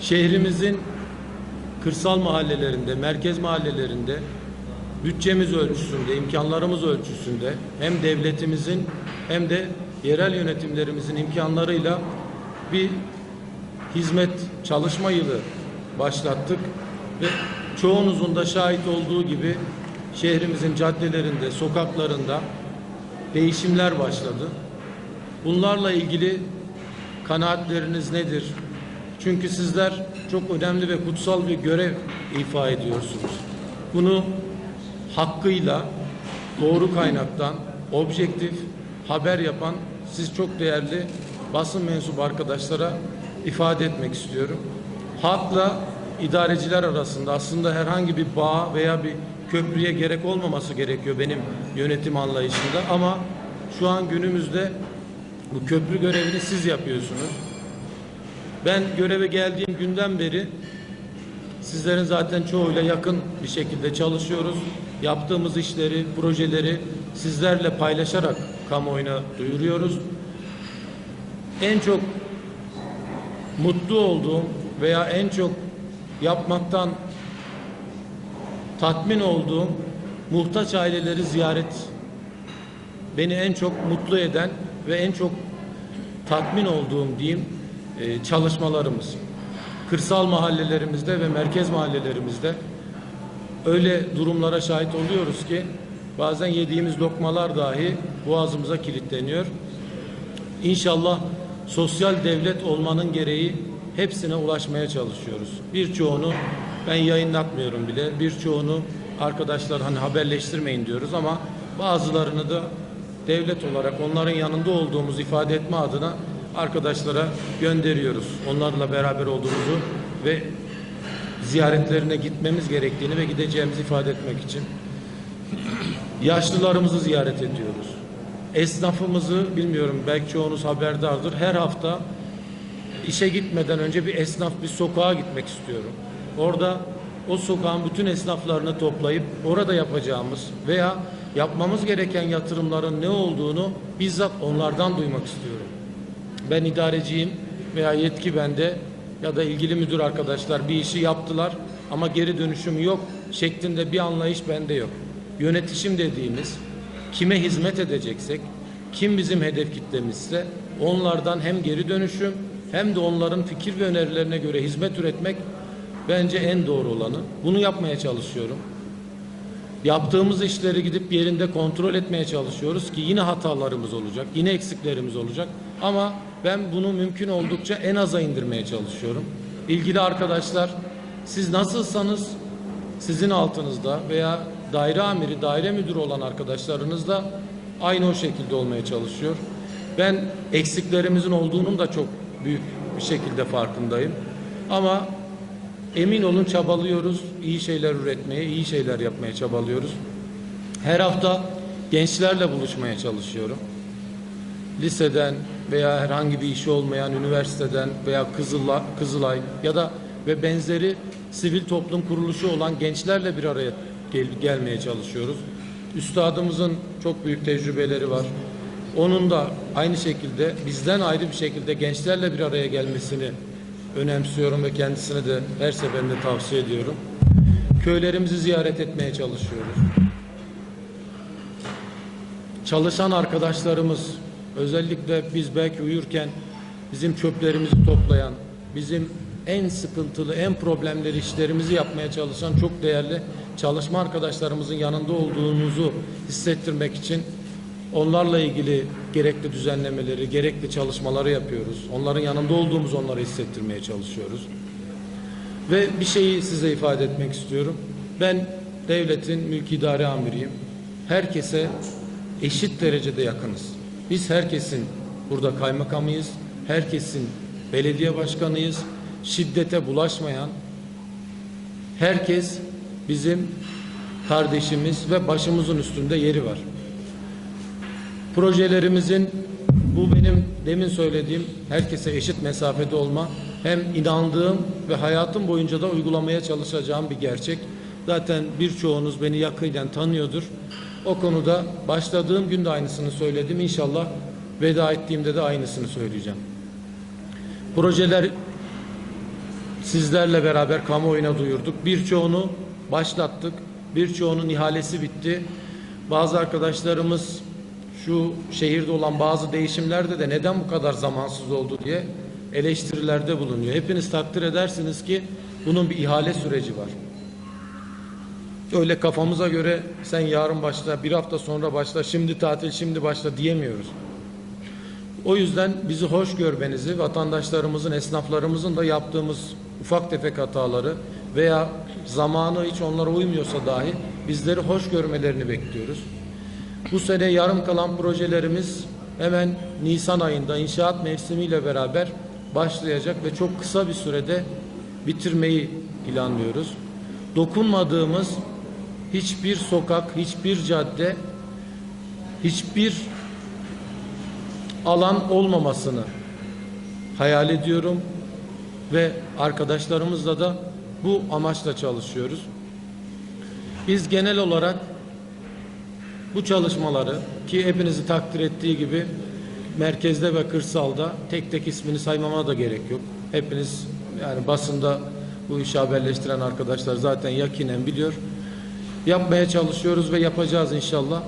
şehrimizin kırsal mahallelerinde, merkez mahallelerinde bütçemiz ölçüsünde, imkanlarımız ölçüsünde hem devletimizin hem de yerel yönetimlerimizin imkanlarıyla bir hizmet çalışma yılı başlattık ve çoğunuzun da şahit olduğu gibi şehrimizin caddelerinde, sokaklarında değişimler başladı. Bunlarla ilgili kanaatleriniz nedir? Çünkü sizler çok önemli ve kutsal bir görev ifa ediyorsunuz. Bunu hakkıyla, doğru kaynaktan, objektif haber yapan siz çok değerli basın mensubu arkadaşlara ifade etmek istiyorum. Halkla idareciler arasında aslında herhangi bir bağ veya bir köprüye gerek olmaması gerekiyor benim yönetim anlayışında ama şu an günümüzde bu köprü görevini siz yapıyorsunuz. Ben göreve geldiğim günden beri sizlerin zaten çoğuyla yakın bir şekilde çalışıyoruz. Yaptığımız işleri, projeleri sizlerle paylaşarak kamuoyuna duyuruyoruz. En çok mutlu olduğum veya en çok yapmaktan tatmin olduğum muhtaç aileleri ziyaret beni en çok mutlu eden ve en çok tatmin olduğum diyeyim e, çalışmalarımız. Kırsal mahallelerimizde ve merkez mahallelerimizde öyle durumlara şahit oluyoruz ki bazen yediğimiz lokmalar dahi boğazımıza kilitleniyor. İnşallah sosyal devlet olmanın gereği hepsine ulaşmaya çalışıyoruz. Birçoğunu ben yayınlatmıyorum bile. Birçoğunu arkadaşlar hani haberleştirmeyin diyoruz ama bazılarını da devlet olarak onların yanında olduğumuzu ifade etme adına arkadaşlara gönderiyoruz. Onlarla beraber olduğumuzu ve ziyaretlerine gitmemiz gerektiğini ve gideceğimizi ifade etmek için yaşlılarımızı ziyaret ediyoruz. Esnafımızı bilmiyorum belki çoğunuz haberdardır. Her hafta işe gitmeden önce bir esnaf bir sokağa gitmek istiyorum. Orada o sokağın bütün esnaflarını toplayıp orada yapacağımız veya yapmamız gereken yatırımların ne olduğunu bizzat onlardan duymak istiyorum. Ben idareciyim veya yetki bende ya da ilgili müdür arkadaşlar bir işi yaptılar ama geri dönüşüm yok şeklinde bir anlayış bende yok. Yönetişim dediğimiz kime hizmet edeceksek, kim bizim hedef kitlemizse onlardan hem geri dönüşüm hem de onların fikir ve önerilerine göre hizmet üretmek bence en doğru olanı. Bunu yapmaya çalışıyorum. Yaptığımız işleri gidip yerinde kontrol etmeye çalışıyoruz ki yine hatalarımız olacak, yine eksiklerimiz olacak. Ama ben bunu mümkün oldukça en aza indirmeye çalışıyorum. İlgili arkadaşlar siz nasılsanız sizin altınızda veya daire amiri, daire müdürü olan arkadaşlarınız da aynı o şekilde olmaya çalışıyor. Ben eksiklerimizin olduğunun da çok büyük bir şekilde farkındayım. Ama emin olun çabalıyoruz. iyi şeyler üretmeye, iyi şeyler yapmaya çabalıyoruz. Her hafta gençlerle buluşmaya çalışıyorum. Liseden veya herhangi bir işi olmayan üniversiteden veya Kızılay, Kızılay ya da ve benzeri sivil toplum kuruluşu olan gençlerle bir araya gel- gelmeye çalışıyoruz. Üstadımızın çok büyük tecrübeleri var. Onun da aynı şekilde bizden ayrı bir şekilde gençlerle bir araya gelmesini önemsiyorum ve kendisine de her seferinde tavsiye ediyorum. Köylerimizi ziyaret etmeye çalışıyoruz. Çalışan arkadaşlarımız özellikle biz belki uyurken bizim çöplerimizi toplayan, bizim en sıkıntılı, en problemleri işlerimizi yapmaya çalışan çok değerli çalışma arkadaşlarımızın yanında olduğumuzu hissettirmek için onlarla ilgili gerekli düzenlemeleri, gerekli çalışmaları yapıyoruz. Onların yanında olduğumuzu onlara hissettirmeye çalışıyoruz. Ve bir şeyi size ifade etmek istiyorum. Ben devletin mülki idare amiriyim. Herkese eşit derecede yakınız. Biz herkesin burada kaymakamıyız. Herkesin belediye başkanıyız. Şiddete bulaşmayan herkes bizim kardeşimiz ve başımızın üstünde yeri var. Projelerimizin bu benim demin söylediğim herkese eşit mesafede olma hem inandığım ve hayatım boyunca da uygulamaya çalışacağım bir gerçek. Zaten birçoğunuz beni yakından tanıyordur. O konuda başladığım günde aynısını söyledim. İnşallah veda ettiğimde de aynısını söyleyeceğim. Projeler sizlerle beraber kamuoyuna duyurduk. Birçoğunu başlattık. Birçoğunun ihalesi bitti. Bazı arkadaşlarımız şu şehirde olan bazı değişimlerde de neden bu kadar zamansız oldu diye eleştirilerde bulunuyor. Hepiniz takdir edersiniz ki bunun bir ihale süreci var. Öyle kafamıza göre sen yarın başla, bir hafta sonra başla, şimdi tatil, şimdi başla diyemiyoruz. O yüzden bizi hoş görmenizi, vatandaşlarımızın, esnaflarımızın da yaptığımız ufak tefek hataları veya zamanı hiç onlara uymuyorsa dahi bizleri hoş görmelerini bekliyoruz. Bu sene yarım kalan projelerimiz hemen Nisan ayında inşaat mevsimiyle beraber başlayacak ve çok kısa bir sürede bitirmeyi planlıyoruz. Dokunmadığımız hiçbir sokak, hiçbir cadde, hiçbir alan olmamasını hayal ediyorum ve arkadaşlarımızla da bu amaçla çalışıyoruz. Biz genel olarak bu çalışmaları ki hepinizi takdir ettiği gibi merkezde ve kırsalda tek tek ismini saymama da gerek yok. Hepiniz yani basında bu işi haberleştiren arkadaşlar zaten yakinen biliyor. Yapmaya çalışıyoruz ve yapacağız inşallah.